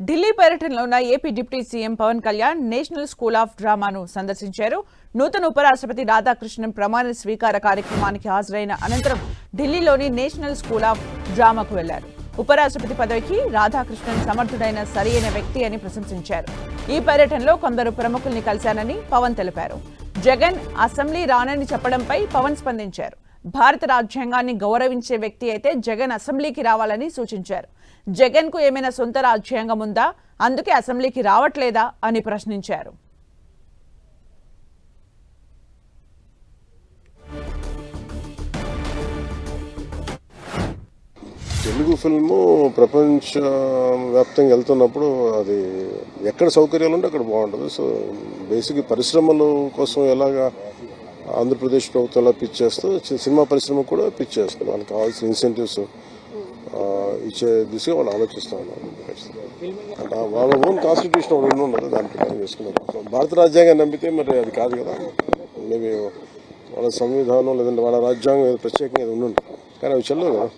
ఢిల్లీ పర్యటనలో ఉన్న AP deputy CM Pawan Kalyan national school of డ్రామాను సందర్శించారు. నూతన ఉపరాష్ట్రపతి రాధాకృష్ణన్ ప్రమాణ స్వీకార కార్యక్రమానికి హాజరైన అనంతరం ఢిల్లీలోని నేషనల్ స్కూల్ ఆఫ్ డ్రామాకు వెళ్ళారు. ఉపరాష్ట్రపతి పదవికి రాధాకృష్ణన్ సమర్థుడైన సరియైన వ్యక్తి అని ప్రశంసించారు. ఈ పర్యటనలో కొందరు ప్రముఖుల్ని కలిశానని పవన్ తెలిపారు. జగన్ అసెంబ్లీ రానని చెప్పడంపై పవన్ స్పందించారు. భారత రాజ్యాంగాన్ని గౌరవించే వ్యక్తి అయితే జగన్ అసెంబ్లీకి రావాలని సూచించారు. జగన్కు ఏమైనా సొంత రాజ్యాంగం ఉందా? అందుకే అసెంబ్లీకి రావట్లేదా? అని ప్రశ్నించారు. తెలుగు ఫిల్ము ప్రపంచ వ్యాప్తంగా వెళ్తున్నప్పుడు అది ఎక్కడ సౌకర్యాలు ఉంటే అక్కడ బాగుంటుంది. సో బేసిక్ పరిశ్రమల కోసం ఎలాగా ఆంధ్రప్రదేశ్ ప్రభుత్వం పిచ్ చేస్తూ సినిమా పరిశ్రమ కూడా పిచ్ చేస్తుంది వాళ్ళకి కావాల్సిన ఇన్సెంటివ్స్ ఇచ్చే దిశగా వాళ్ళు ఆలోచిస్తూ ఉన్నారు. అంటే వాళ్ళ ఓన్ కాన్స్టిట్యూషన్ ఒకటి ఉండి ఉండదు దాని ప్రకారం చేసుకున్నారు. భారత రాజ్యాంగం నమ్మితే మరి అది కాదు కదా. మేబీ వాళ్ళ సంవిధానం లేదంటే వాళ్ళ రాజ్యాంగం ప్రత్యేకంగా ఏదో కానీ అవి చెల్లవు కదా.